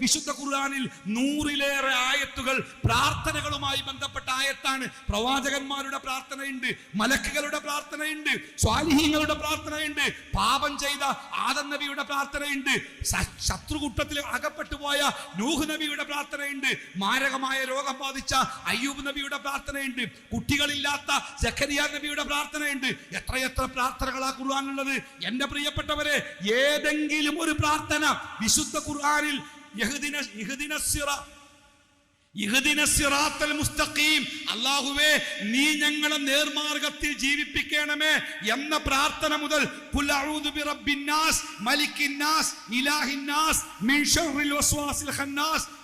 വിശുദ്ധ ഖുർആാനിൽ നൂറിലേറെ ആയത്തുകൾ പ്രാർത്ഥനകളുമായി ബന്ധപ്പെട്ട ആയത്താണ്. പ്രവാചകന്മാരുടെ പ്രാർത്ഥനയുണ്ട് മലക്കുകളുടെ പ്രാർത്ഥനയുണ്ട് സ്വാലിഹീങ്ങളുടെ പ്രാർത്ഥനയുണ്ട് പാപം ചെയ്ത ആദം നബിയുടെ പ്രാർത്ഥനയുണ്ട് ശത്രുകൂട്ടത്തിൽ അകപ്പെട്ടു പോയ നൂഹ് നബിയുടെ പ്രാർത്ഥനയുണ്ട് മാരകമായ രോഗം ബാധിച്ച അയ്യൂബ് നബിയുടെ പ്രാർത്ഥനയുണ്ട് കുട്ടികളില്ലാത്ത ജക്കരിയ നബിയുടെ പ്രാർത്ഥനയുണ്ട്. എത്രയെത്ര പ്രാർത്ഥനകളാ ഖുർആാനുള്ളത് എന്റെ പ്രിയപ്പെട്ടവരെ ഏതെങ്കിലും ഒരു പ്രാർത്ഥന വിശുദ്ധ ഖുർആാനിൽ യഹ്ദിന യഹുദിന സിറ അല്ലാഹുവേ നീ ഞങ്ങളെ നേർമാർഗത്തിൽ ജീവിപ്പിക്കണമേ എന്ന പ്രാർത്ഥന മുതൽ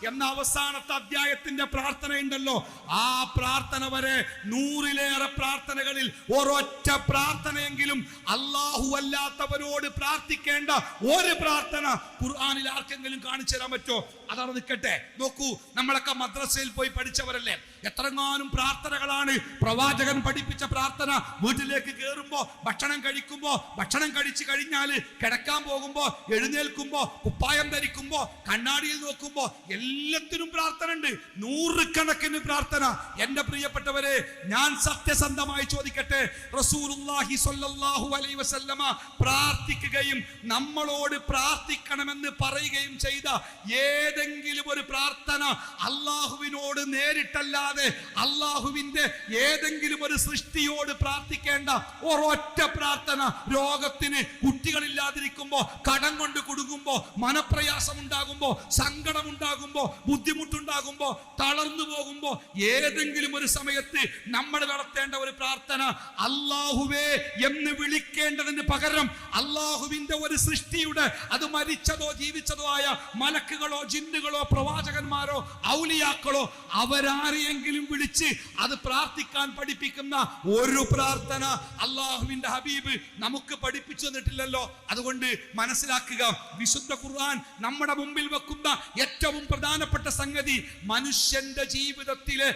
എന്ന അവസാനത്തെ അധ്യായത്തിന്റെ പ്രാർത്ഥനയുണ്ടല്ലോ. ആ പ്രാർത്ഥന വരെ നൂറിലേറെ പ്രാർത്ഥനകളിൽ ഒരൊറ്റ പ്രാർത്ഥനയെങ്കിലും അള്ളാഹു അല്ലാത്തവരോട് പ്രാർത്ഥിക്കേണ്ട ഒരു പ്രാർത്ഥന ഖുർആാനിൽ ആർക്കെങ്കിലും കാണിച്ചു തരാൻ പറ്റോ അതാണ് നിൽക്കട്ടെ നോക്കൂ നമ്മളൊക്കെ മദ്രസയിൽ പോയി പഠിച്ചവരല്ലേ? എത്രങ്ങാനും പ്രാർത്ഥനകളാണ്. പ്രവാചകൻ പഠിപ്പിച്ച പ്രാർത്ഥന വീട്ടിലേക്ക് കയറുമ്പോ ഭക്ഷണം കഴിക്കുമ്പോൾ ഭക്ഷണം കഴിച്ചു കഴിഞ്ഞാൽ കിടക്കാൻ പോകുമ്പോൾ എഴുന്നേൽക്കുമ്പോൾ കുപ്പായം ധരിക്കുമ്പോൾ കണ്ണാടിയിൽ നോക്കുമ്പോൾ എല്ലാത്തിനും പ്രാർത്ഥന ഉണ്ട് നൂറുകണക്കിന് പ്രാർത്ഥന. എന്റെ പ്രിയപ്പെട്ടവരെ ഞാൻ സത്യസന്ധമായി ചോദിക്കട്ടെ. റസൂലുള്ളാഹി സ്വല്ലല്ലാഹു അലൈഹി വസല്ലമ പ്രാർത്ഥിക്കുകയും നമ്മളോട് പ്രാർത്ഥിക്കണമെന്ന് പറയുകയും ചെയ്ത ഏതെങ്കിലും ഒരു പ്രാർത്ഥന അള്ളാഹുവിനോട് നേരിട്ടല്ലാതെ അള്ളാഹുവിന്റെ ഏതെങ്കിലും ഒരു സൃഷ്ടിയോട് പ്രാർത്ഥിക്കേണ്ട ഒരൊറ്റ പ്രാർത്ഥന രോഗത്തിന് കുട്ടികളില്ലാതിരിക്കുമ്പോ കടം കൊണ്ട് കുടുങ്ങുമ്പോ മനപ്രയാസം ഉണ്ടാകുമ്പോ സങ്കടം ഉണ്ടാകുമ്പോ ബുദ്ധിമുട്ടുണ്ടാകുമ്പോ തളർന്നു പോകുമ്പോ ഏതെങ്കിലും ഒരു സമയത്ത് നമ്മൾ നടത്തേണ്ട ഒരു പ്രാർത്ഥന അള്ളാഹുവേ എന്ന് വിളിക്കേണ്ടതിന് പകരം അള്ളാഹുവിന്റെ ഒരു സൃഷ്ടിയുടെ അത് മരിച്ചതോ ജീവിച്ചതോ ആയ മലക്കുകളോ ജിന്നുകളോ പ്രവാചകന്മാരോ ഔലിയാക്കളോ അവരാരെയെങ്കിലും വിളിച്ച് അത് പ്രാർത്ഥിക്കാൻ പഠിപ്പിക്കുന്ന ഒരു പ്രാർത്ഥന അള്ളാഹുവിന്റെ ഹബീബ് നമുക്ക് പഠിപ്പിച്ചു തന്നിട്ടില്ലല്ലോ. അതുകൊണ്ട് മനസ്സിലാക്കുക വിശുദ്ധ ഖുർആൻ നമ്മുടെ മുമ്പിൽ വെക്കുന്ന ഏറ്റവും പ്രധാനപ്പെട്ട സംഗതി മനുഷ്യന്റെ ജീവിതത്തിലെ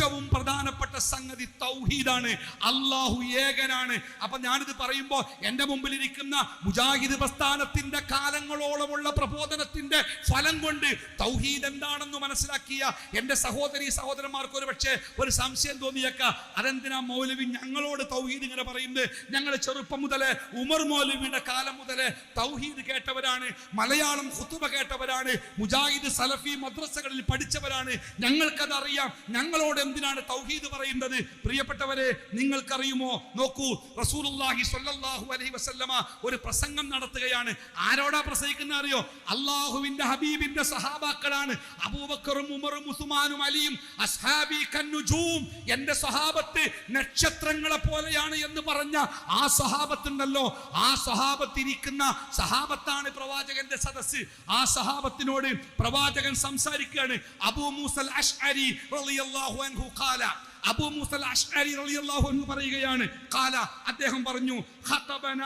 പ്രധാനപ്പെട്ട സംഗതി തൗഹീദാണ്. അള്ളാഹു ഏകനാണ്. അപ്പൊ ഞാനിത് പറയുമ്പോൾ എന്റെ മുമ്പിൽ ഇരിക്കുന്ന മുജാഹിദ് പ്രസ്ഥാനത്തിന്റെ കാലങ്ങളോളമുള്ള പ്രബോധനത്തിന്റെ ഫലം കൊണ്ട് തൗഹീദ് എന്താണെന്ന് മനസ്സിലാക്കിയ എന്റെ സഹോദരി സഹോദരന്മാർക്ക് ഒരു പക്ഷേ ഒരു സംശയം തോന്നിയേക്ക. അതെന്തിനാ മൗലവി ഞങ്ങളോട് തൗഹീദ് ഇങ്ങനെ പറയുന്നത്? ഞങ്ങൾ ചെറുപ്പം മുതലേ ഉമർ മൗലവിയുടെ കാലം മുതലേ തൗഹീദ് കേട്ടവരാണ് മലയാളം ഹുത്തുബ കേട്ടവരാണ് മുജാഹിദ് സലഫി മദ്രസകളിൽ പഠിച്ചവരാണ്. ഞങ്ങൾക്കത് അറിയാം ഞങ്ങളോട് എന്തിനാണ് തൗഹീദ് പറയുന്നത്? പ്രിയപ്പെട്ടവരെ നിങ്ങൾക്കറിയുമോ? നോക്കൂ റസൂലുള്ളാഹി സ്വല്ലല്ലാഹു അലൈഹി വസല്ലമ ഒരു പ്രസംഗം നടത്തുകയാണ്. ആരോടാ പ്രസംഗിക്കുന്ന അറിയോ? അള്ളാഹുവിന്റെ ഹബീബിന്റെ സഹാബാക്കളാണ്. അബൂബക്കറും ഉമറും ഉസ്മാനും അലിയും അസ്ഹാബി കന്നുജൂം. എന്റെ സഹാബത്ത് നക്ഷത്രങ്ങളെ പോലെയാണ് എന്ന് പറഞ്ഞ ആ സഹാബത്തുണ്ടല്ലോ. ആ സഹാബത്തിരിക്കുന്ന സഹാബത്താണ് പ്രവാചകന്റെ സദസ്സ്. ആ സഹാബത്തിനോട് പ്രവാചകൻ സംസാരിക്കുകയാണ്. അബൂ മൂസൽ അഷ്അരി റളിയല്ലാഹു അൻഹു അൻഹു ഖാല. അബൂ മൂസൽ അഷ്അരി റളിയല്ലാഹു അൻഹു പറയുകയാണ്. ഖാല അദ്ദേഹം പറഞ്ഞു ഖതബന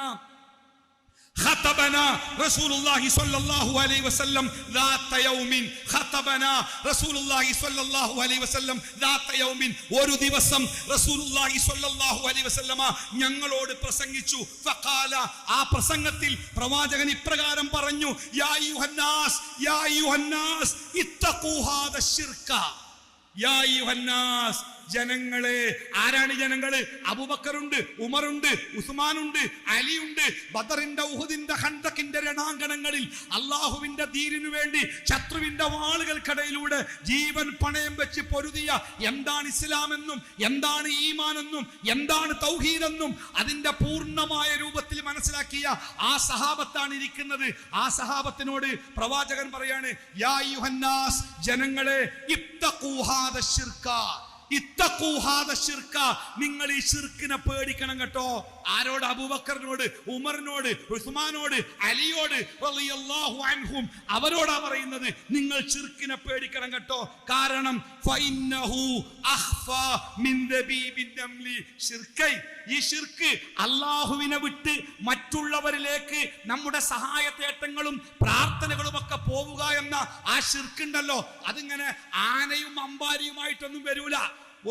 ഖതബന റസൂലുള്ളാഹി സ്വല്ലല്ലാഹു അലൈഹി വസല്ലം ദാത യൗമിൻ. ഖതബന റസൂലുള്ളാഹി സ്വല്ലല്ലാഹു അലൈഹി വസല്ലം ദാത യൗമിൻ. ഒരു ദിവസം റസൂലുള്ളാഹി സ്വല്ലല്ലാഹു അലൈഹി വസല്ലമ ഞങ്ങളോട് പ്രസംഗിച്ചു. ഫഖാല ആ പ്രസംഗത്തിൽ പ്രവാചകൻ ഇപ്രകാരം പറഞ്ഞു യാ അയ്യുഹന്നാസ് യാ അയ്യുഹന്നാസ് ഇത്തഖൂ ഹാദ ശിർക യാ അയ്യുഹന്നാസ് ജനങ്ങളെ ആരാണ് ജനങ്ങൾ? അബുബക്കറുണ്ട് ഉമറുണ്ട് ഉസ്മാനുണ്ട് അലിയുണ്ട് ബദറിന്റെ ഉഹുദിന്റെ ഹന്തക്കിന്റെ രണാങ്കണങ്ങളിൽ അള്ളാഹുവിന്റെ ധീരിനു വേണ്ടി ശത്രുവിന്റെ വാളുകൾക്കിടയിലൂടെ ജീവൻ പണയം വെച്ച് പൊരുതിയ എന്താണ് ഇസ്ലാമെന്നും എന്താണ് ഈമാനെന്നും എന്താണ് തൗഹീദെന്നും അതിന്റെ പൂർണമായ രൂപത്തിൽ മനസ്സിലാക്കിയ ആ സഹാബത്താണ് ഇരിക്കുന്നത്. ആ സഹാബത്തിനോട് പ്രവാചകൻ പറയാണ് യാ ജനങ്ങളെ ഇത്തഖൂ ഹാദ നിങ്ങൾ ഈ ഷിർക്കിനെ പേടിക്കണം കേട്ടോ. ആരോട്? അബൂബക്കറിനോട് ഉമറിനോട് ഉസ്മാനോട് അലിയോട് അൻഹും അവരോടാ പറയുന്നത് നിങ്ങൾ ഷിർക്കിനെ പേടിക്കണം കേട്ടോ. കാരണം മിൻ ഈ ഷിർക്ക് അള്ളാഹുവിനെ വിട്ട് മറ്റുള്ളവരിലേക്ക് നമ്മുടെ സഹായത്തേട്ടങ്ങളും പ്രാർത്ഥനകളും ഒക്കെ പോവുക എന്ന ആ ഷിർക്കുണ്ടല്ലോ അതിങ്ങനെ ആനയും അമ്പാരിയുമായിട്ടൊന്നും വരൂല.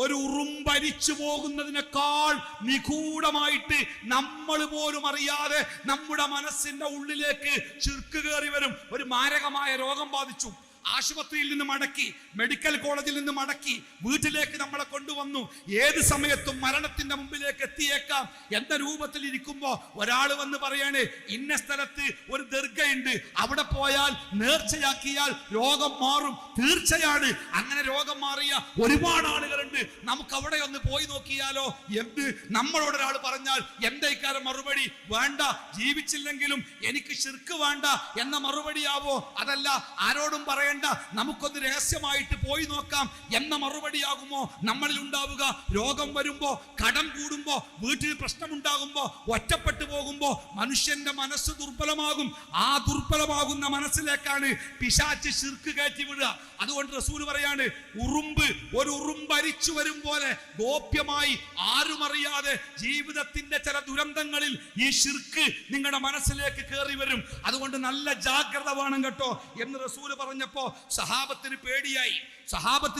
ഒരു ഉറുമ്പരിച്ചു പോകുന്നതിനേക്കാൾ നിഗൂഢമായിട്ട് നമ്മൾ പോലും അറിയാതെ നമ്മുടെ മനസ്സിന്റെ ഉള്ളിലേക്ക് ചിർക്ക് കയറി വരും. ഒരു മാരകമായ രോഗം ബാധിച്ചു. ആശുപത്രിയിൽ നിന്ന് മടക്കി മെഡിക്കൽ കോളേജിൽ നിന്ന് മടക്കി വീട്ടിലേക്ക് നമ്മളെ കൊണ്ടുവന്നു. ഏത് സമയത്തും മരണത്തിന്റെ മുമ്പിലേക്ക് എത്തിയേക്കാം എന്ന രൂപത്തിൽ ഇരിക്കുമ്പോൾ ഒരാൾ വന്ന് പറയാണ് ഇന്ന സ്ഥലത്ത് ഒരു ദീർഘയുണ്ട്. അവിടെ പോയാൽ നേർച്ചയാക്കിയാൽ രോഗം മാറും. തീർച്ചയാണ്. അങ്ങനെ രോഗം മാറിയ ഒരുപാട് ആളുകളുണ്ട്. നമുക്ക് അവിടെ ഒന്ന് പോയി നോക്കിയാലോ? എന്ത്? നമ്മളോട് ഒരാൾ പറഞ്ഞാൽ എന്റെ മറുപടി? വേണ്ട. ജീവിച്ചില്ലെങ്കിലും എനിക്ക് ശിർക്ക് വേണ്ട എന്ന മറുപടിയാവോ? അതല്ല ആരോടും പറയണ്ട. നമുക്കൊന്ന് രഹസ്യമായിട്ട് പോയി നോക്കാം. എന്ന മറുപടിയാകുമോ? നമ്മളിൽ ഉണ്ടാവുക. രോഗം വരുമ്പോ കടം കൂടുമ്പോ വീട്ടിൽ പ്രശ്നമുണ്ടാകുമ്പോ ഒറ്റപ്പെട്ടു പോകുമ്പോ മനുഷ്യന്റെ മനസ്സ് ദുർബലമാകും. ആ ദുർബലമാകുന്ന മനസ്സിലേക്കാണ് പിശാച്ച് ശിർക്ക് കയറ്റി വിടുക. അതുകൊണ്ട് റസൂൽ പറയാണ് ഉറുമ്പ് ഒരു ഉറുമ്പ് അരിച്ചു വരും പോലെ ഗോപ്യമായി ആരുമറിയാതെ ജീവിതത്തിന്റെ ചില ദുരന്തങ്ങളിൽ ഈ ശിർക്ക് നിങ്ങളുടെ മനസ്സിലേക്ക് കയറി വരും. അതുകൊണ്ട് നല്ല ജാഗ്രത വേണം കേട്ടോ. എന്ന് റസൂൽ പറഞ്ഞപ്പോ സഹാബത്തിന് പേടിയായി. സഹാബത്ത്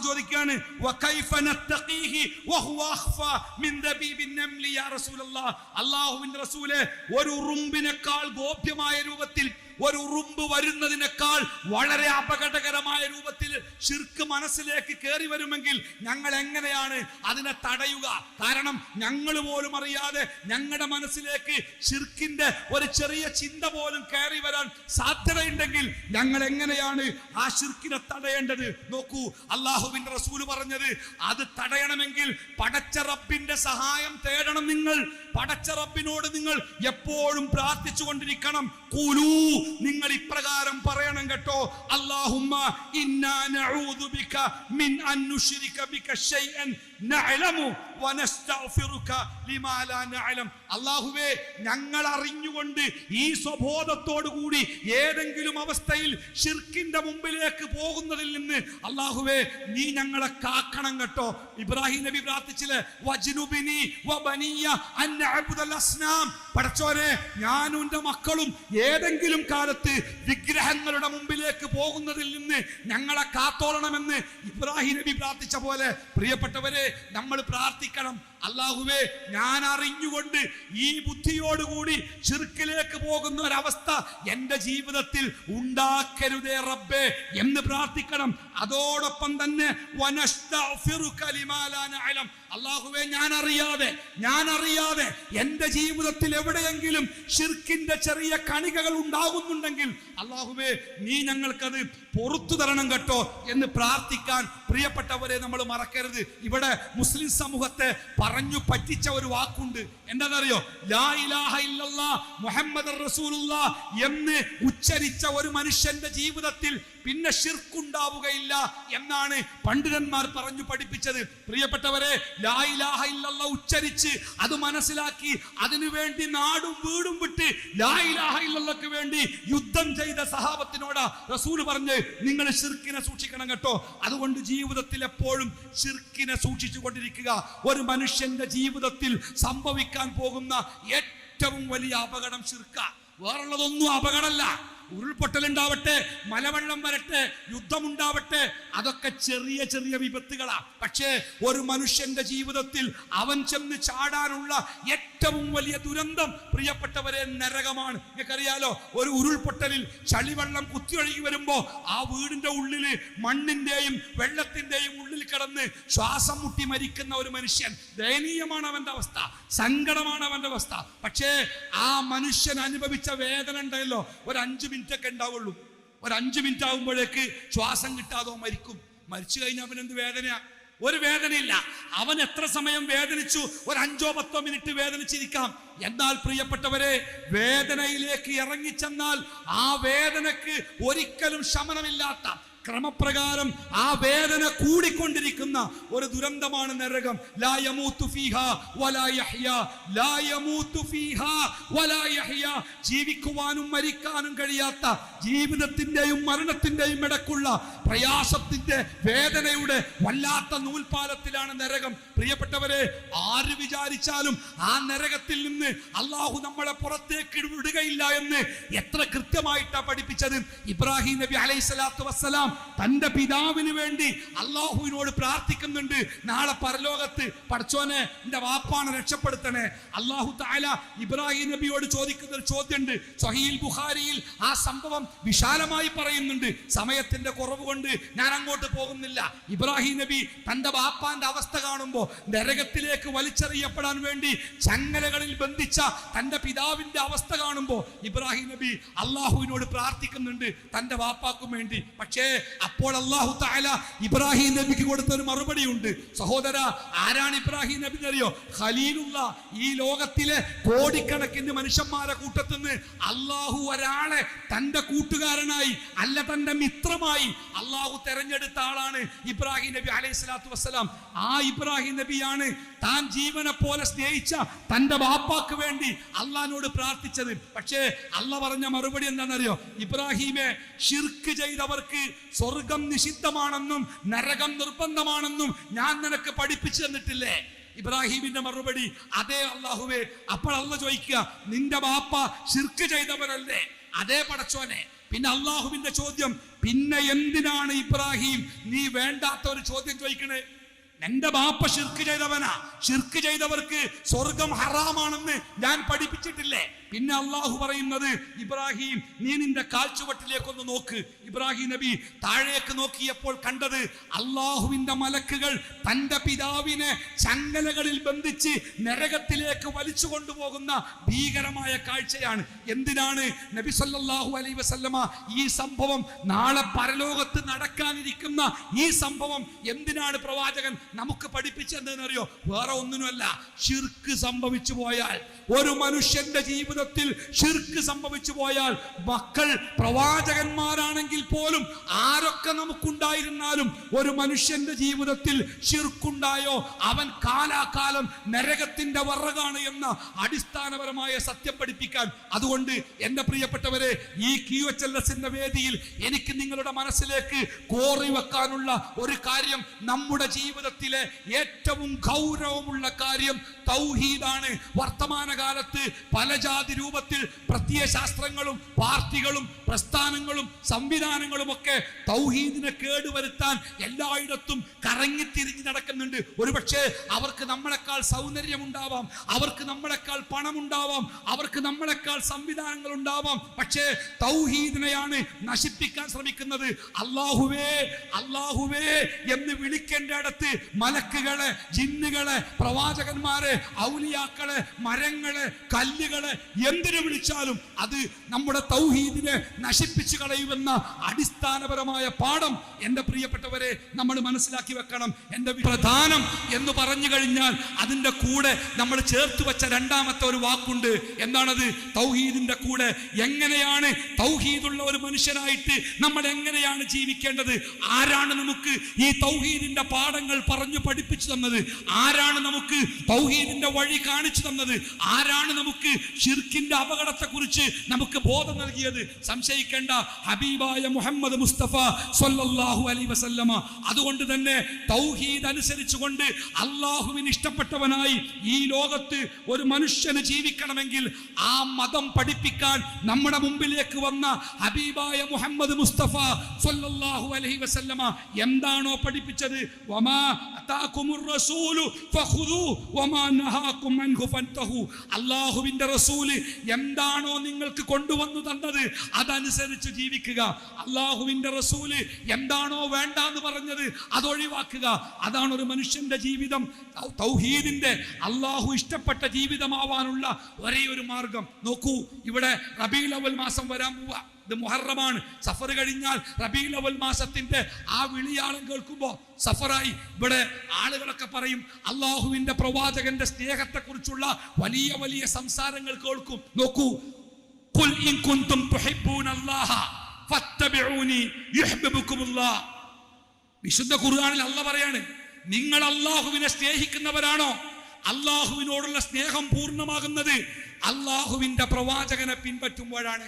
റസൂലേ ഒരു ഉറുമ്പിനേക്കാൾ ഗോപ്യമായ രൂപത്തിൽ ഒരു ഉറുമ്പ് വരുന്നതിനേക്കാൾ വളരെ അപകടകരമായ രൂപത്തിൽ ശിർക്ക് മനസ്സിലേക്ക് കയറി വരുമെങ്കിൽ ഞങ്ങൾ എങ്ങനെയാണ് അതിനെ തടയുക? കാരണം ഞങ്ങൾ പോലും അറിയാതെ ഞങ്ങളുടെ മനസ്സിലേക്ക് ശിർക്കിന്റെ ഒരു ചെറിയ ചിന്ത പോലും കയറി വരാൻ സാധ്യതയുണ്ടെങ്കിൽ ഞങ്ങൾ എങ്ങനെയാണ് ആ ശിർക്കിനെ തടയേണ്ടത്? നോക്കൂ അള്ളാഹുവിന്റെ റസൂൽ പറഞ്ഞത് അത് തടയണമെങ്കിൽ പടച്ച റബ്ബിന്റെ സഹായം തേടണം നിങ്ങൾ. പടച്ച റബ്ബിനോട് നിങ്ങൾ എപ്പോഴും പ്രാർത്ഥിച്ചു കൊണ്ടിരിക്കണം കൂലൂ നിങ്ങൾ ഇപ്രകാരം പറയണം കേട്ടോ. അല്ലാഹുമ്മ ഇന്നാ നഊദു ബിക മിൻ അൻ നുശ്രിക ബിക ശൈഅൻ അല്ലാഹുവേ ഞങ്ങൾ അറിഞ്ഞുകൊണ്ട് ഈ സ്വബോധത്തോടു കൂടി ഏതെങ്കിലും അവസ്ഥയിൽ ഷിർക്കിന്റെ മുമ്പിലേക്ക് പോകുന്നതിൽ നിന്ന് അല്ലാഹുവേ നീ ഞങ്ങളെ കാക്കണം കേട്ടോ. ഇബ്രാഹിം നബി പ്രാർത്ഥിച്ചില്ലേ പടച്ചോനെ ഞാനും എന്റെ മക്കളും ഏതെങ്കിലും കാലത്ത് വിഗ്രഹങ്ങളുടെ മുമ്പിലേക്ക് പോകുന്നതിൽ നിന്ന് ഞങ്ങളെ കാത്തോളണമെന്ന് ഇബ്രാഹിം നബി പ്രാർത്ഥിച്ച പോലെ പ്രിയപ്പെട്ടവരെ നമ്മൾ പ്രാർത്ഥിക്കണം. അള്ളാഹുവേ ഞാൻ അറിഞ്ഞുകൊണ്ട് ഈ ബുദ്ധിയോടുകൂടി ചിർക്കിലേക്ക് പോകുന്ന ഒരവസ്ഥ എന്റെ ജീവിതത്തിൽ ഉണ്ടാക്കരുതേ റബ്ബേ എന്ന് പ്രാർത്ഥിക്കണം അതോടൊപ്പം തന്നെ അള്ളാഹുവെ. ഞാൻ അറിയാതെ ഞാൻ അറിയാതെ എന്റെ ജീവിതത്തിൽ എവിടെയെങ്കിലും ഷിർക്കിന്റെ ചെറിയ കണികകൾ ഉണ്ടാകുന്നുണ്ടെങ്കിൽ അള്ളാഹുവേ നീ ഞങ്ങൾക്കത് പൊറത്തു തരണം കേട്ടോ എന്ന് പ്രാർത്ഥിക്കാൻ പ്രിയപ്പെട്ടവരെ നമ്മൾ മറക്കരുത് ഇവിടെ മുസ്ലിം സമൂഹത്തെ പറഞ്ഞു പറ്റിച്ച ഒരു വാക്കുണ്ട്. എന്താണെന്നറിയോ? മുഹമ്മദ് എന്ന് ഉച്ചരിച്ച ഒരു മനുഷ്യന്റെ ജീവിതത്തിൽ പിന്നെ ഷിർക്കുണ്ടാവുകയില്ല എന്നാണ് പണ്ഡിതന്മാർ പറഞ്ഞു പഠിപ്പിച്ചത്. പ്രിയപ്പെട്ടവരെ ലാ ഇലാഹ ഇല്ലല്ലാ ഉച്ചരിച്ച് അത് മനസ്സിലാക്കി അതിനുവേണ്ടി നാടും വീടും വിട്ട് ലാ ഇലാഹ ഇല്ലല്ലക്ക് വേണ്ടി യുദ്ധം ചെയ്ത സഹാബത്തിനോട് റസൂൽ പറഞ്ഞ് നിങ്ങൾ ഷിർക്കിനെ സൂക്ഷിക്കണം കേട്ടോ. അതുകൊണ്ട് ജീവിതത്തിൽ എപ്പോഴും ഷിർക്കിനെ സൂക്ഷിച്ചു കൊണ്ടിരിക്കുക ഒരു മനുഷ്യന്റെ ജീവിതത്തിൽ സംഭവിക്കാൻ പോകുന്ന ഏറ്റവും വലിയ അപകടം ചിർക്ക വേറുള്ളതൊന്നും അപകടമല്ല. ഉരുൾപൊട്ടലുണ്ടാവട്ടെ മലവെള്ളം വരട്ടെ യുദ്ധമുണ്ടാവട്ടെ അതൊക്കെ ചെറിയ ചെറിയ വിപത്തുകളാ. പക്ഷേ ഒരു മനുഷ്യന്റെ ജീവിതത്തിൽ അവൻ ചെന്ന് ചാടാനുള്ള ഏറ്റവും വലിയ ദുരന്തം പ്രിയപ്പെട്ടവരെ നരകമാണ്. നിങ്ങൾക്കറിയാലോ ഒരു ഉരുൾപൊട്ടലിൽ ചളിവെള്ളം കുത്തിയൊഴുകി വരുമ്പോ ആ വീടിന്റെ ഉള്ളിൽ മണ്ണിന്റെയും വെള്ളത്തിന്റെയും ഉള്ളിൽ കിടന്ന് ശ്വാസം മുട്ടി മരിക്കുന്ന ഒരു മനുഷ്യൻ. ദയനീയമാണ് അവന്റെ അവസ്ഥ. സങ്കടമാണ് അവന്റെ അവസ്ഥ. പക്ഷേ ആ മനുഷ്യൻ അനുഭവിച്ച വേദന ഉണ്ടല്ലോ. ഒരു അഞ്ചു മിനിറ്റ് ഒക്കെ ഉണ്ടാവുള്ളൂ. ഒരു അഞ്ച് മിനിറ്റ് ആകുമ്പോഴേക്ക് ശ്വാസം കിട്ടാതോ മരിക്കും. മരിച്ചു കഴിഞ്ഞാൽ അവൻ എന്ത് വേദനയാ? ഒരു വേദനയില്ല. അവൻ എത്ര സമയം വേദനിച്ചു? ഒരു അഞ്ചോ പത്തോ മിനിറ്റ് വേദനിച്ചിരിക്കാം. എന്നാൽ പ്രിയപ്പെട്ടവരെ വേദനയിലേക്ക് ഇറങ്ങിച്ചെന്നാൽ ആ വേദനക്ക് ഒരിക്കലും ശമനമില്ലാത്ത ക്രമപ്രകാരം ആ വേദന കൂടിക്കൊണ്ടിരിക്കുന്ന ഒരു ദുരന്തമാണ് നരകം. ജീവിക്കുവാനും മരിക്കാനും കഴിയാത്ത ജീവിതത്തിന്റെയും മരണത്തിന്റെയും ഇടക്കുള്ള പ്രയാസത്തിന്റെ വേദനയുടെ വല്ലാത്ത നൂൽപാലത്തിലാണ് നരകം. പ്രിയപ്പെട്ടവരെ ആര് വിചാരിച്ചാലും ആ നരകത്തിൽ നിന്ന് അള്ളാഹു നമ്മളെ പുറത്തേക്ക് വിടുകയില്ല എന്ന് എത്ര കൃത്യമായിട്ടാണ് പഠിപ്പിച്ചത്. ഇബ്രാഹിം നബി അലൈഹി സ്വലാത്തു വസ്സലാം തന്റെ പിതാവിന് വേണ്ടി അള്ളാഹുവിനോട് പ്രാർത്ഥിക്കുന്നുണ്ട്. നാളെ പരലോകത്ത് പഠിച്ചോനെ എന്റെ വാപ്പാണ് രക്ഷപ്പെടുത്തണേ. അള്ളാഹു താല ഇബ്രാഹിം നബിയോട് ചോദിക്കുന്ന ഒരു ചോദ്യമുണ്ട്. സഹീൽ ബുഖാരിയിൽ ആ സംഭവം വിശാലമായി പറയുന്നുണ്ട്. സമയത്തിന്റെ കുറവ് കൊണ്ട് ഞാൻ അങ്ങോട്ട് പോകുന്നില്ല. ഇബ്രാഹിം നബി തന്റെ വാപ്പാന്റെ അവസ്ഥ കാണുമ്പോൾ നരകത്തിലേക്ക് വലിച്ചെറിയപ്പെടാൻ വേണ്ടി ചങ്ങലകളിൽ ബന്ധിച്ച തന്റെ പിതാവിന്റെ അവസ്ഥ കാണുമ്പോൾ ഇബ്രാഹിം നബി അള്ളാഹുവിനോട് പ്രാർത്ഥിക്കുന്നുണ്ട് തന്റെ വാപ്പാക്കും വേണ്ടി. പക്ഷേ അപ്പോൾ അള്ളാഹു താല ഇബ്രാഹിം നബിക്ക് കൊടുത്ത ഒരു മറുപടി ഉണ്ട് സഹോദര ആരാണ് ഇബ്രാഹിം നബി അറിയോ ഖലീലുള്ള ഈ ലോകത്തിലെ കോടിക്കണക്കിന് മനുഷ്യന്മാരെ കൂട്ടത്തുനിന്ന് അള്ളാഹു ഒരാളെ തന്റെ കൂട്ടുകാരനായി അല്ല തന്റെ മിത്രമായി അള്ളാഹു തെരഞ്ഞെടുത്ത ആളാണ് ഇബ്രാഹിം നബി അലൈഹി സ്വലാത്തു വസ്സലാം. ആ ഇബ്രാഹിം നബിയാണ് താൻ ജീവനെ പോലെ സ്നേഹിച്ച തന്റെ ബാപ്പാക്ക് വേണ്ടി അള്ളഹാനോട് പ്രാർത്ഥിച്ചത്. പക്ഷേ അല്ല പറഞ്ഞ മറുപടി എന്താണെന്നറിയോ? ഇബ്രാഹിമെ ഷിർക്ക് ചെയ്തവർക്ക് സ്വർഗം നിഷിദ്ധമാണെന്നും നരകം നിർബന്ധമാണെന്നും ഞാൻ നിനക്ക് പഠിപ്പിച്ചു തന്നിട്ടില്ലേ? ഇബ്രാഹിമിന്റെ മറുപടി അതേ അള്ളാഹുവേ അപ്പോൾ അല്ല ചോദിക്കുക നിന്റെ ബാപ്പ ശിർക്ക് ചെയ്തവരല്ലേ അതേ പടച്ചോനെ. പിന്നെ അള്ളാഹുവിന്റെ ചോദ്യം പിന്നെ എന്തിനാണ് ഇബ്രാഹിം നീ വേണ്ടാത്ത ഒരു ചോദ്യം ചോദിക്കണേ? എന്റെ ബാപ്പ ഷിർക്ക് ചെയ്തവനാ. ഷിർക്ക് ചെയ്തവർക്ക് സ്വർഗം ഹറാമാണെന്ന് ഞാൻ പഠിപ്പിച്ചിട്ടില്ലേ? പിന്നെ അള്ളാഹു പറയുന്നത് ഇബ്രാഹിം നീ നിന്റെ കാൽച്ചുവട്ടിലേക്കൊന്ന് നോക്ക്. ഇബ്രാഹിം നബി താഴേക്ക് നോക്കിയപ്പോൾ കണ്ടത് അള്ളാഹുവിന്റെ മലക്കുകൾ തന്റെ പിതാവിനെ ചങ്ങലകളിൽ ബന്ധിച്ച് നരകത്തിലേക്ക് വലിച്ചു കൊണ്ടുപോകുന്ന ഭീകരമായ കാഴ്ചയാണ്. എന്തിനാണ് നബി സല്ലാഹു അലൈ വസല്ലമ ഈ സംഭവം നാളെ പരലോകത്ത് നടക്കാനിരിക്കുന്ന ഈ സംഭവം? എന്തിനാണ് പ്രവാചകൻ നമുക്ക് പഠിപ്പിച്ചെന്തെന്നറിയോ? വേറെ ഒന്നിനുമല്ല. ഷിർക്ക് സംഭവിച്ചു പോയാൽ ഒരു മനുഷ്യന്റെ ജീവിതത്തിൽ ഷിർക്ക് സംഭവിച്ചു പോയാൽ മക്കൾ പ്രവാചകന്മാരാണെങ്കിൽ പോലും ആരൊക്കെ നമുക്കുണ്ടായിരുന്നാലും ഒരു മനുഷ്യന്റെ ജീവിതത്തിൽ ഷിർക്കുണ്ടായോ അവൻ കാലാകാലം നരകത്തിന്റെ വറകാണ് എന്ന അടിസ്ഥാനപരമായ സത്യം പഠിപ്പിക്കാൻ. അതുകൊണ്ട് എന്റെ പ്രിയപ്പെട്ടവരെ ഈ ക്യൂഎച്ച്എൽഎസിന്റെ വേദിയിൽ എനിക്ക് നിങ്ങളുടെ മനസ്സിലേക്ക് കോറി വെക്കാനുള്ള ഒരു കാര്യം നമ്മുടെ ജീവിതത്തിലെ ഏറ്റവും ഗൗരവമുള്ള കാര്യം തൗഹീദാണ്. വർത്തമാനകാലത്ത് പല ജാതി രൂപത്തിൽ പ്രത്യയശാസ്ത്രങ്ങളും പാർട്ടികളും പ്രസ്ഥാനങ്ങളും സംവിധാനങ്ങളും ഒക്കെ തൗഹീദിനെ കേടുവരുത്താൻ എല്ലായിടത്തും കറങ്ങിത്തിരിഞ്ഞ് നടക്കുന്നുണ്ട്. ഒരുപക്ഷെ അവർക്ക് നമ്മളെക്കാൾ സൗന്ദര്യം ഉണ്ടാവാം അവർക്ക് നമ്മളെക്കാൾ പണമുണ്ടാവാം അവർക്ക് നമ്മളെക്കാൾ സംവിധാനങ്ങൾ ഉണ്ടാവാം പക്ഷേ തൗഹീദിനെയാണ് നശിപ്പിക്കാൻ ശ്രമിക്കുന്നത്. അള്ളാഹുവേ അള്ളാഹുവേ എന്ന് വിളിക്കേണ്ട അടുത്ത് മലക്കുകളെ ജിന്നുകൾ പ്രവാചകന്മാര് ഔലിയാക്കൾ മരങ്ങൾ കല്ലുകൾ എന്തിനു വിളിച്ചാലും അത് നമ്മുടെ തൗഹീദിനെ നശിപ്പിച്ചു കളയുമെന്ന അടിസ്ഥാനപരമായ പാഠം എന്റെ പ്രിയപ്പെട്ടവരെ നമ്മൾ മനസ്സിലാക്കി വെക്കണം. എന്റെ പ്രധാനം എന്ന് പറഞ്ഞു കഴിഞ്ഞാൽ അതിന്റെ കൂടെ നമ്മൾ ചേർത്ത് വെച്ച രണ്ടാമത്തെ ഒരു വാക്കുണ്ട്. എന്താണത്? തൗഹീദിന്റെ കൂടെ. എങ്ങനെയാണ് തൗഹീദുള്ള ഒരു മനുഷ്യനായിട്ട് നമ്മൾ എങ്ങനെയാണ് ജീവിക്കേണ്ടത്? ആരാണ് നമുക്ക് ഈ തൗഹീദിന്റെ പാഠങ്ങൾ പറഞ്ഞു പഠിപ്പിച്ചു തന്നത്? ആരാണ് നമുക്ക് തൗഹീദിന്റെ വഴി കാണിച്ചു തന്നത്? ആരാണ് നമുക്ക് ഷിർക്കിന്റെ അപകടത്തെക്കുറിച്ച് നമുക്ക് ബോധം നൽകിയത്? സംശയിക്കേണ്ട. ഹബീബായ മുഹമ്മദ് മുസ്തഫ സൊല്ലാഹു അലൈഹി വസല്ലമ. അതുകൊണ്ട് തന്നെ തൗഹീദ് അനുസരിച്ചുകൊണ്ട് അള്ളാഹുവിന് ഇഷ്ടപ്പെട്ടവനായി ഈ ലോകത്ത് ഒരു മനുഷ്യന് ജീവിക്കണമെങ്കിൽ ആ മതം പഠിപ്പിക്കാൻ നമ്മുടെ മുമ്പിലേക്ക് വന്ന ഹബീബായ മുഹമ്മദ് മുസ്തഫ സൊല്ലാഹു അലഹി വസല്ലമ എന്താണോ പഠിപ്പിച്ചത്? വമാ അതാകുമുർ റസൂലു എന്താണോ നിങ്ങൾക്ക് കൊണ്ടുവന്നു തന്നത് അതനുസരിച്ച് ജീവിക്കുക. അള്ളാഹുവിന്റെ റസൂൽ എന്താണോ വേണ്ട എന്ന് പറഞ്ഞത് അതൊഴിവാക്കുക. അതാണ് ഒരു മനുഷ്യന്റെ ജീവിതം. തൗഹീദിന്റെ അള്ളാഹു ഇഷ്ടപ്പെട്ട ജീവിതമാവാനുള്ള ഒരേ ഒരു മാർഗം. നോക്കൂ ഇവിടെ റബീൽ അവൽ മാസം വരാൻ പോവാ. ഇത് മുഹറമാണ് സഫർ കഴിഞ്ഞാൽ റബീൽ അവൽ മാസത്തിന്റെ ആ വിളിയാളം കേൾക്കുമ്പോ സഫറായി ഇവിടെ ആളുകളൊക്കെ പറയും അള്ളാഹുവിന്റെ പ്രവാചകന്റെ സ്നേഹത്തെ കുറിച്ചുള്ള വലിയ വലിയ സംസാരങ്ങൾ കേൾക്കും നോക്കൂ قل إن كنتم تحبون الله فاتبعوني يحببكم الله വിശുദ്ധ ഖുർആനിൽ അല്ല പറയാണ് നിങ്ങൾ അള്ളാഹുവിനെ സ്നേഹിക്കുന്നവരാണോ അള്ളാഹുവിനോടുള്ള സ്നേഹം പൂർണ്ണമാകുന്നത് അള്ളാഹുവിന്റെ പ്രവാചകനെ പിൻപറ്റുമ്പോഴാണ്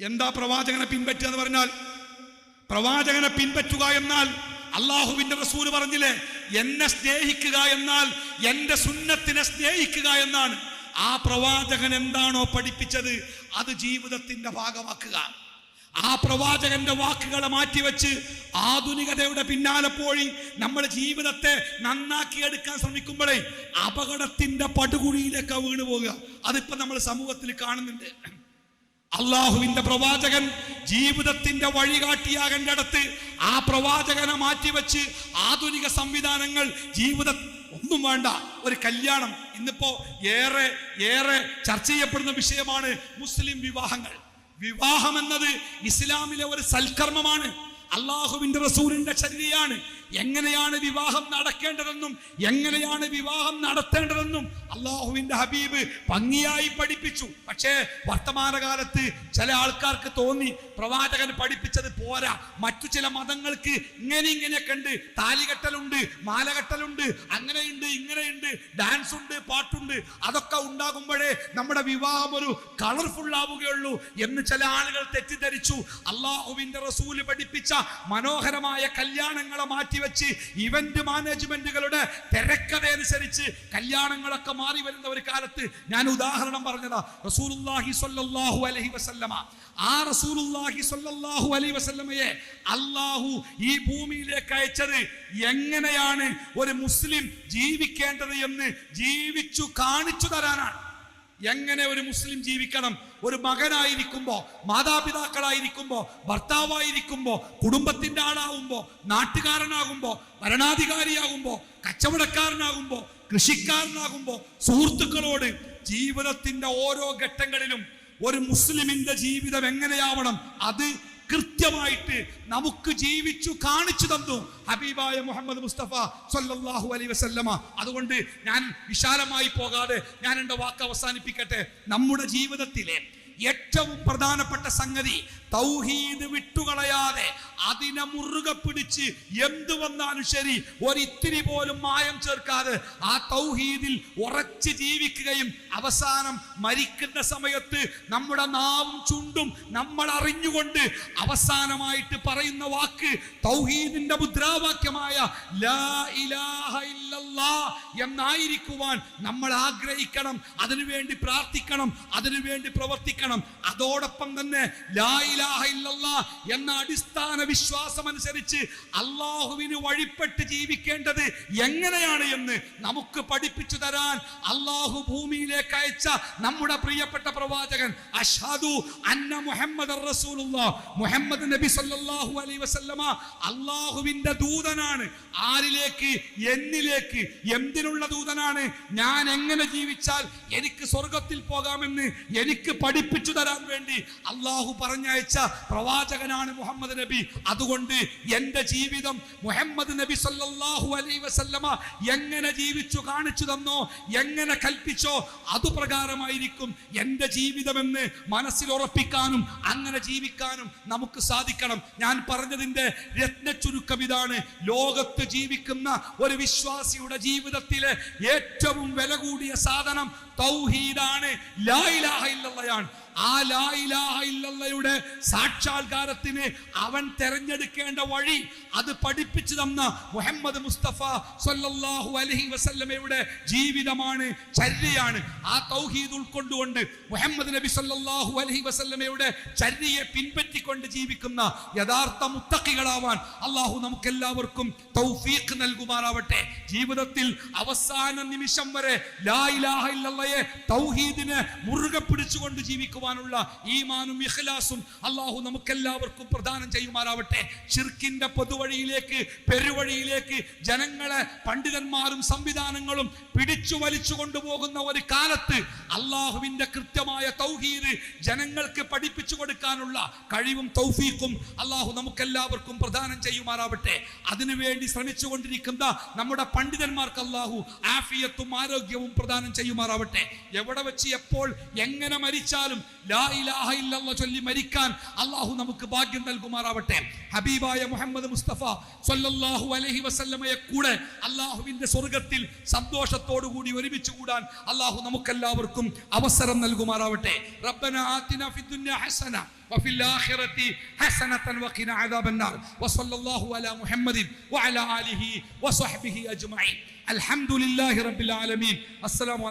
എന്താ പ്രവാചകനെ പിൻപറ്റുക എന്ന് പറഞ്ഞാൽ പ്രവാചകനെ പിൻപറ്റുക എന്നാൽ അള്ളാഹുവിന്റെ റസൂൽ പറഞ്ഞില്ലേ എന്നെ സ്നേഹിക്കുക എന്നാൽ എന്റെ സുന്നത്തിനെ സ്നേഹിക്കുക എന്നാണ്. ആ പ്രവാചകൻ എന്താണോ പഠിപ്പിച്ചത് അത് ജീവിതത്തിന്റെ ഭാഗമാക്കുക. ആ പ്രവാചകന്റെ വാക്കുകളെ മാറ്റിവെച്ച് ആധുനികതയുടെ പിന്നാലെ പോയി നമ്മുടെ ജീവിതത്തെ നന്നാക്കിയെടുക്കാൻ ശ്രമിക്കുമ്പോഴേ അപകടത്തിന്റെ പടുകുഴിയിലേക്ക് വീണു പോവുക. അതിപ്പോ നമ്മൾ സമൂഹത്തിൽ കാണുന്നുണ്ട്. അള്ളാഹുവിന്റെ പ്രവാചകൻ ജീവിതത്തിന്റെ വഴികാട്ടിയാകേണ്ടടത്ത് ആ പ്രവാചകനെ മാറ്റിവെച്ച് ആധുനിക സംവിധാനങ്ങൾ ജീവിത ഒന്നും വേണ്ട. ഒരു കല്യാണം ഇന്നിപ്പോ ഏറെ ഏറെ ചർച്ച ചെയ്യപ്പെടുന്ന വിഷയമാണ് മുസ്ലിം വിവാഹങ്ങൾ. വിവാഹം എന്നത് ഇസ്ലാമിലെ ഒരു സൽക്കർമ്മമാണ്. അള്ളാഹുവിന്റെ റസൂലിന്റെ ചര്യയാണ് എങ്ങനെയാണ് വിവാഹം നടക്കേണ്ടതെന്നും എങ്ങനെയാണ് വിവാഹം നടത്തേണ്ടതെന്നും അള്ളാഹുവിന്റെ ഹബീബ് ഭംഗിയായി പഠിപ്പിച്ചു. പക്ഷേ വർത്തമാനകാലത്ത് ചില ആൾക്കാർക്ക് തോന്നി പ്രവാചകൻ പഠിപ്പിച്ചത് പോരാ. മറ്റു ചില മതങ്ങൾക്ക് ഇങ്ങനെ ഇങ്ങനെയൊക്കെ ഉണ്ട്. താലികെട്ടലുണ്ട് മാലകെട്ടലുണ്ട് അങ്ങനെയുണ്ട് ഇങ്ങനെയുണ്ട് ഡാൻസ് ഉണ്ട് പാട്ടുണ്ട്. അതൊക്കെ ഉണ്ടാകുമ്പോഴേ നമ്മുടെ വിവാഹം ഒരു കളർഫുൾ ആവുകയുള്ളൂ എന്ന് ചില ആളുകൾ തെറ്റിദ്ധരിച്ചു. അള്ളാഹുവിന്റെ റസൂൽ പഠിപ്പിച്ച മനോഹരമായ കല്യാണങ്ങളെ മാറ്റിവെച്ച് ഇവന്റ് മാനേജ്മെന്റുകളുടെ തിരക്കഥ അനുസരിച്ച് കല്യാണങ്ങളൊക്കെ മാറി വരുന്ന ഒരു കാലത്ത് ഞാൻ ഉദാഹരണം പറഞ്ഞതാ. റസൂലുള്ളാഹി സ്വല്ലല്ലാഹു അലൈഹി വസല്ലമ. ആ റസൂലുള്ളാഹി സ്വല്ലല്ലാഹു അലൈഹി വസല്ലമയെ അള്ളാഹു ഈ ഭൂമിയിലേക്ക് അയച്ചത് എങ്ങനെയാണ് ഒരു മുസ്ലിം ജീവിക്കേണ്ടത് എന്ന് ജീവിച്ചു കാണിച്ചു തരാനാണ്. എങ്ങനെ ഒരു മുസ്ലിം ജീവിക്കണം? ഒരു മകനായിരിക്കുമ്പോ മാതാപിതാക്കളായിരിക്കുമ്പോ ഭർത്താവായിരിക്കുമ്പോ കുടുംബത്തിന്റെ ആളാകുമ്പോ നാട്ടുകാരനാകുമ്പോ ഭരണാധികാരിയാകുമ്പോ കച്ചവടക്കാരനാകുമ്പോ കൃഷിക്കാരനാകുമ്പോ സുഹൃത്തുക്കളോട് ജീവിതത്തിന്റെ ഓരോ ഘട്ടങ്ങളിലും ഒരു മുസ്ലിമിന്റെ ജീവിതം എങ്ങനെയാവണം? അത് കൃത്യമായിട്ട് നമുക്ക് ജീവിച്ചു കാണിച്ചു തന്നു ഹബീബായ മുഹമ്മദ് മുസ്തഫ സല്ലല്ലാഹു അലൈഹി വസല്ലമ. അതുകൊണ്ട് ഞാൻ വിശാലമായി പോകാതെ ഞാൻ എന്റെ വാക്ക് അവസാനിപ്പിക്കട്ടെ. നമ്മുടെ ജീവിതത്തിലെ ഏറ്റവും പ്രധാനപ്പെട്ട സംഗതി തൗഹീദ് വിട്ടുകളയാതെ അതിനെ മുറുകെ പിടിച്ച് എന്ത് വന്നാലും ശരി ഒരിത്തിരി പോലും മായം ചേർക്കാതെ ആ തൗഹീദിൽ ഉറച്ച് ജീവിക്കുകയും അവസാനം മരിക്കുന്ന സമയത്ത് നമ്മുടെ നാവും ചുണ്ടും നമ്മൾ അറിഞ്ഞുകൊണ്ട് അവസാനമായിട്ട് പറയുന്ന വാക്ക് തൗഹീദിന്റെ മുദ്രാവാക്യമായ ലാ ഇലാഹ ഇല്ലല്ലാ എന്നായിരിക്കുവാൻ നമ്മൾ ആഗ്രഹിക്കണം. അതിനുവേണ്ടി പ്രാർത്ഥിക്കണം. അതിനുവേണ്ടി പ്രവർത്തിക്കണം. അതോടൊപ്പം തന്നെ ലാ ഇല്ലല്ലാ എന്ന അടിസ്ഥാന വിശ്വാസം അനുസരിച്ച് അള്ളാഹുവിന് വഴിപ്പെട്ട് ജീവിക്കേണ്ടത് എങ്ങനെയാണ് എന്ന് നമുക്ക് പഠിപ്പിച്ചു തരാൻ അള്ളാഹു ഭൂമിയിലേക്ക് അയച്ച നമ്മുടെ പ്രിയപ്പെട്ട പ്രവാചകൻ അഷാദു അന്ന മുഹമ്മദ് മുഹമ്മദ് നബി സല്ലല്ലാഹു അലൈഹി വസല്ലമ അള്ളാഹുവിന്റെ ദൂതനാണ്. ആരിലേക്ക്? എന്നിലേക്ക്. എന്തിനുള്ള ദൂതനാണ്? ഞാൻ എങ്ങനെ ജീവിച്ചാൽ എനിക്ക് സ്വർഗത്തിൽ പോകാമെന്ന് എനിക്ക് പഠിപ്പിച്ചു തരാൻ വേണ്ടി അള്ളാഹു പറഞ്ഞയച്ച പ്രവാചകനാണ് മുഹമ്മദ് നബി. അതുകൊണ്ട് എന്റെ ജീവിതം മുഹമ്മദ് നബി സല്ലാഹു അലൈ വസല്ലമ എങ്ങനെ ജീവിച്ചു കാണിച്ചു തന്നോ എങ്ങനെ കൽപ്പിച്ചോ അതുപ്രകാരമായിരിക്കും എന്റെ ജീവിതമെന്ന് മനസ്സിൽ ഉറപ്പിക്കാനും അങ്ങനെ ജീവിക്കാനും നമുക്ക് സാധിക്കണം. ഞാൻ പറഞ്ഞതിന്റെ രത്ന ചുരുക്കം ഇതാണ്. ലോകത്ത് ജീവിക്കുന്ന ഒരു വിശ്വാസിയുടെ ജീവിതത്തിലെ ഏറ്റവും വില കൂടിയ സാധനം തൗഹീദാണ്. ലാ ഇലാഹ ഇല്ലല്ലയാണ്. ആ ലാ ഇലാഹ ഇല്ലല്ലയുടെ സാക്ഷാത്കാരത്തിന് അവൻ തെരഞ്ഞെടുക്കേണ്ട വഴി അത് പഠിപ്പിച്ചു തന്ന മുഹമ്മദ് മുസ്തഫ സൊല്ലാഹു അലഹി വസല്ലമയുടെ ജീവിതമാണ് ചര്യയാണ്. ആ തൗഹീദ് ഉൾക്കൊണ്ടുകൊണ്ട് മുഹമ്മദ് നബി സല്ലല്ലാഹു അലഹി വസല്ലമയുടെ ചര്യയെ പിൻപറ്റിക്കൊണ്ട് ജീവിക്കുന്ന യഥാർത്ഥ മുത്തക്കികളാവാൻ അള്ളാഹു നമുക്കെല്ലാവർക്കും തൗഫീഖ് നൽകുമാറാവട്ടെ. ജീവിതത്തിൽ അവസാന നിമിഷം വരെ ലാ ഇലാഹ ഇല്ലല്ലയെ തൗഹീദിനെ മുറുകെ പിടിച്ചുകൊണ്ട് ജീവിക്കുവാനുള്ള ഈമാനും ഇഖ്ലാസും അള്ളാഹു നമുക്കെല്ലാവർക്കും പ്രദാനം ചെയ്യുമാറാവട്ടെ. ഷിർക്കിന്റെ പൊതുവഴിയിലേക്ക് പെരുവഴിയിലേക്ക് ജനങ്ങളെ പണ്ഡിതന്മാരും സംവിധാനങ്ങളും പിടിച്ചു വലിച്ചു കൊണ്ടുപോകുന്ന ഒരു കാലത്ത് അള്ളാഹുവിന്റെ കൃത്യമായ തൗഹീദ് ജനങ്ങൾക്ക് പഠിപ്പിച്ചു കൊടുക്കാനുള്ള കഴിവും തൗഫീഖും അള്ളാഹു നമുക്കെല്ലാവർക്കും പ്രദാനം ചെയ്യുമാറാവട്ടെ. അതിനുവേണ്ടി ശ്രമിച്ചുകൊണ്ടിരിക്കുന്ന നമ്മുടെ പണ്ഡിതന്മാർക്ക് അള്ളാഹു ആഫിയത്തും ആരോഗ്യവും പ്രദാനം ചെയ്യുമാറാവട്ടെ. എവിടെ വെച്ച് എപ്പോൾ എങ്ങനെ മരിച്ചാലും ചൊല്ലി മരിക്കാൻ അള്ളാഹു നമുക്ക് ഭാഗ്യം നൽകുമാറാവട്ടെ ഹബീബായ മുഹമ്മദ് മുസ്തഫ സല്ലല്ലാഹു അലൈഹി വസല്ലമയെ കൂടെ അള്ളാഹുവിന്റെ സ്വർഗത്തിൽ സന്തോഷത്തോടു കൂടി ഒരുമിച്ച് കൂടാൻ അള്ളാഹു നമുക്കെല്ലാവർക്കും അവസരം നൽകുമാറാവട്ടെ റബ്ബന ആതിന ഫിദ്ദുനിയ ഹസന وفي الآخرة حسنة وقنا عذاب النار وصلى الله على محمد وعلى آله وصحبه أجمعين الحمد لله رب العالمين السلام عليكم